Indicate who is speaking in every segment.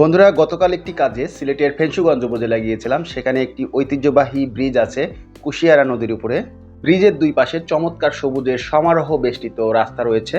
Speaker 1: বন্ধুরা, গতকাল একটি কাজে সিলেটের ফেঞ্চুগঞ্জ উপজেলা গিয়েছিলাম। সেখানে একটি ঐতিহ্যবাহী ব্রিজ আছে কুশিয়ারা নদীর উপরে। ব্রিজের দুই পাশে চমৎকার সবুজের সমারোহ বেষ্টিত রাস্তা রয়েছে।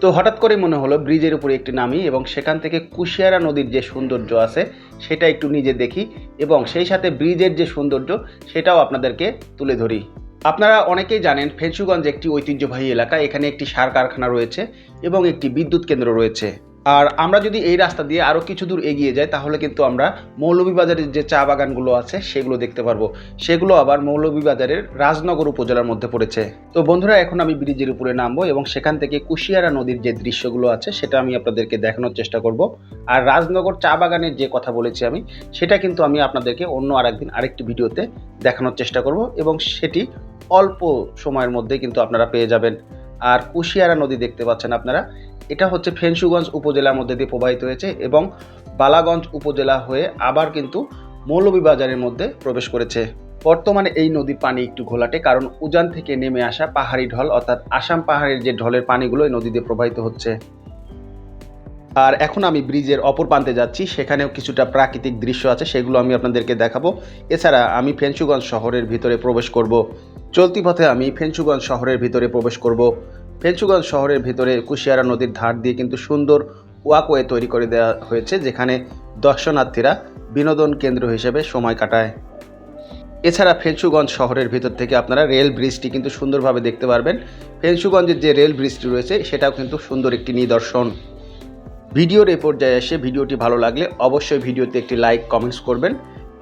Speaker 1: তো হঠাৎ করে মনে হলো ব্রিজের উপরে একটি নামি এবং সেখান থেকে কুশিয়ারা নদীর যে সৌন্দর্য আছে, সেটা একটু নিজে দেখি এবং সেই সাথে ব্রিজের যে সৌন্দর্য, সেটাও আপনাদেরকে তুলে ধরি। আপনারা অনেকেই জানেন ফেঞ্চুগঞ্জ একটি ঐতিহ্যবাহী এলাকা। এখানে একটি সার কারখানা রয়েছে এবং একটি বিদ্যুৎ কেন্দ্র রয়েছে। আর আমরা যদি এই রাস্তা দিয়ে আরও কিছু দূর এগিয়ে যাই, তাহলে কিন্তু আমরা মৌলভীবাজারের যে চা বাগানগুলো আছে, সেগুলো দেখতে পারব। সেগুলো আবার মৌলভীবাজারের রাজনগর উপজেলার মধ্যে পড়েছে। তো বন্ধুরা, এখন আমি ব্রিজের উপরে নামবো এবং সেখান থেকে কুশিয়ারা নদীর যে দৃশ্যগুলো আছে, সেটা আমি আপনাদেরকে দেখানোর চেষ্টা করব। আর রাজনগর চা বাগানের যে কথা বলেছি আমি, সেটা কিন্তু আমি আপনাদেরকে অন্য আরেকদিন আরেকটি ভিডিওতে দেখানোর চেষ্টা করব এবং সেটি অল্প সময়ের মধ্যে কিন্তু আপনারা পেয়ে যাবেন। আর কুশিয়ারা নদী দেখতে পাচ্ছেন আপনারা এটা হচ্ছে ফেঞ্চুগঞ্জ উপজেলার মধ্যে দিয়ে প্রবাহিত হয়েছে এবং বালাগঞ্জ উপজেলা হয়ে আবার কিন্তু মৌলভীবাজারের মধ্যে প্রবেশ করেছে। বর্তমানে এই নদীর পানি একটু ঘোলাটে কারণ উজান থেকে নেমে আসা পাহাড়ি ঢল অর্থাৎ আসাম পাহাড়ের যে ঢলের পানিগুলো এই নদীতে প্রবাহিত হচ্ছে। আর এখন আমি ব্রিজের অপর প্রান্তে যাচ্ছি, সেখানেও কিছুটা প্রাকৃতিক দৃশ্য আছে, সেগুলো আমি আপনাদেরকে দেখাবো। এছাড়া আমি ফেঞ্চুগঞ্জ শহরের ভিতরে প্রবেশ করব। চলতি পথে আমি ফেঞ্চুগঞ্জ শহরের ভিতরে প্রবেশ করব। ফেঞ্চুগঞ্জ শহরের ভিতরে কুশিয়ারা নদীর ধার দিয়ে কিন্তু সুন্দর ওয়াকওয়ে তৈরি করে দেওয়া হয়েছে, যেখানে দর্শনার্থীরা বিনোদন কেন্দ্র হিসেবে সময় কাটায়। এছাড়া ফেঞ্চুগঞ্জ শহরের ভিতর থেকে আপনারা রেল ব্রিজটি কিন্তু সুন্দরভাবে দেখতে পারবেন। ফেঞ্চুগঞ্জের যে রেল ব্রিজটি রয়েছে, সেটাও কিন্তু সুন্দর একটি নিদর্শন। ভিডিওর এই পর্যায়ে এসে ভিডিওটি ভালো লাগলে অবশ্যই ভিডিওতে একটি লাইক, কমেন্টস করবেন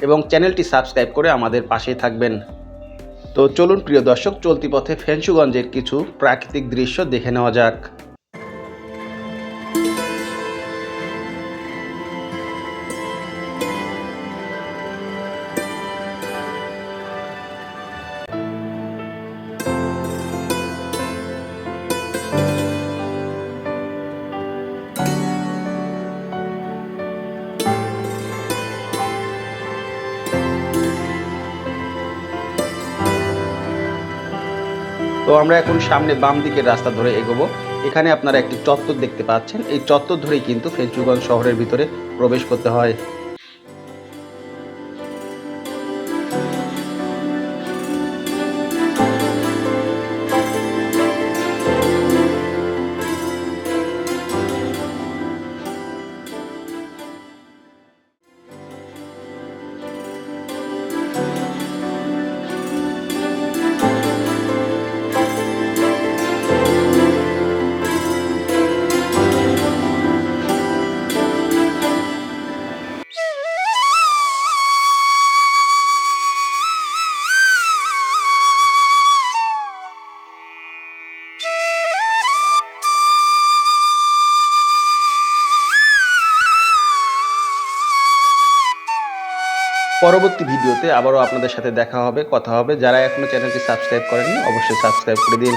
Speaker 1: এবং চ্যানেলটি সাবস্ক্রাইব করে আমাদের পাশেই থাকবেন। তো চলুন প্রিয় দর্শক চলতি পথে ফেন্সুগঞ্জের কিছু প্রাকৃতিক দৃশ্য দেখে নেওয়া যাক। তো আমরা এখন সামনে বাম দিকের রাস্তা ধরে এগোবো। এখানে আপনারা একটি চত্বর দেখতে পাচ্ছেন। এই চত্বর ধরেই কিন্তু ফেঞ্চুগঞ্জ শহরের ভিতরে প্রবেশ করতে হয়। পরবর্তী ভিডিওতে আবারও আপনাদের সাথে দেখা হবে, কথা হবে। যারা এখনও চ্যানেলটি সাবস্ক্রাইব করেননি, অবশ্যই সাবস্ক্রাইব করে দিন।